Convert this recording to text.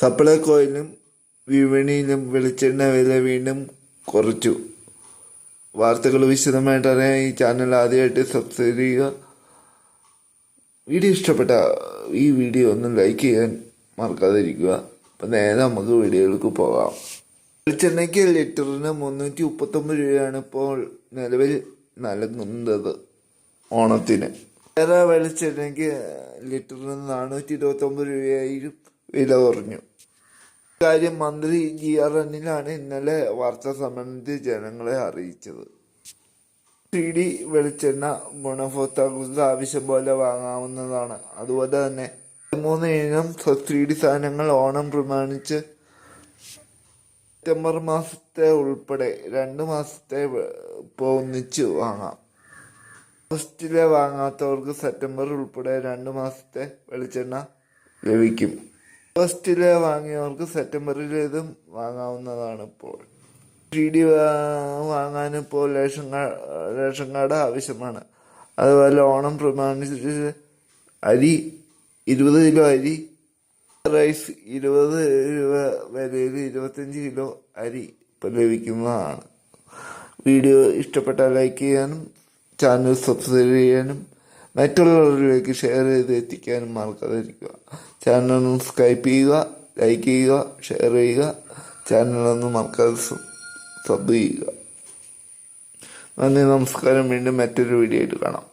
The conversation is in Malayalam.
സപ്ലൈകോയിലും വിപണിയിലും വെളിച്ചെണ്ണ വില വീണ്ടും കുറച്ചു. വാർത്തകൾ വിശദമായിട്ട് അറിയാൻ ഈ ചാനൽ ആദ്യമായിട്ട് സബ്സ്ക്രൈബ് ചെയ്യുക. വീഡിയോ ഇഷ്ടപ്പെട്ട ഈ വീഡിയോ ഒന്ന് ലൈക്ക് ചെയ്യാൻ മറക്കാതിരിക്കുക. അപ്പം നേരെ നമുക്ക് വീഡിയോയിലേക്ക് പോകാം. വെളിച്ചെണ്ണയ്ക്ക് ലിറ്ററിന് മുന്നൂറ്റി മുപ്പത്തൊമ്പത് രൂപയാണ് ഇപ്പോൾ നിലവിൽ നൽകുന്നത് ഓണത്തിന്. വേറെ വെളിച്ചെണ്ണയ്ക്ക് ലിറ്ററിന് നാനൂറ്റി ഇരുപത്തൊമ്പത് രൂപയായും വില കുറഞ്ഞു കാര്യം മന്ത്രി ജി ആർ എന്നിലാണ് ഇന്നലെ വാർത്താ സമ്മേളനത്തിൽ ജനങ്ങളെ അറിയിച്ചത്. ത്രീ ഡി വെളിച്ചെണ്ണ ഗുണഭോക്താക്കൾക്ക് ആവശ്യം പോലെ വാങ്ങാവുന്നതാണ്. അതുപോലെ തന്നെ മൂന്ന് ഇനം സബ്സിഡി സാധനങ്ങൾ ഓണം പ്രമാണിച്ച് സെപ്റ്റംബർ മാസത്തെ ഉൾപ്പെടെ രണ്ട് മാസത്തെ ഇപ്പോൾ ഒന്നിച്ച് വാങ്ങാം. ഓഗസ്റ്റിലെ വാങ്ങാത്തവർക്ക് സെപ്റ്റംബർ ഉൾപ്പെടെ രണ്ട് മാസത്തെ വെളിച്ചെണ്ണ ലഭിക്കും. ഓഗസ്റ്റിലെ വാങ്ങിയവർക്ക് സെപ്റ്റംബറിൽ ഇതും വാങ്ങാവുന്നതാണ് ഇപ്പോൾ ത്രീ ഡി വാങ്ങാൻ ഇപ്പോൾ റേഷൻ കാർഡ് റേഷൻ കാർഡ് ആവശ്യമാണ്. അതുപോലെ ഓണം പ്രമാണിച്ച് അരി ഇരുപത് കിലോ അരി റൈസ് ഇരുപത് രൂപ വിലയിൽ ഇരുപത്തഞ്ച് കിലോ അരി ഇപ്പം ലഭിക്കുന്നതാണ്. വീഡിയോ ഇഷ്ടപ്പെട്ടാൽ ലൈക്ക് ചെയ്യാനും ചാനൽ സബ്സ്ക്രൈബ് ചെയ്യാനും മറ്റുള്ളവരിലേക്ക് ഷെയർ ചെയ്ത് എത്തിക്കാനും മറക്കാതിരിക്കുക ചാനൽ സബ്സ്ക്രൈബ് ചെയ്യുക ലൈക്ക് ചെയ്യുക ഷെയർ ചെയ്യുക. ചാനലൊന്ന് മറക്കാതെ സബ് ചെയ്യുക. നന്ദി നമസ്കാരം. വീണ്ടും മറ്റൊരു വീഡിയോ ആയിട്ട് കാണാം.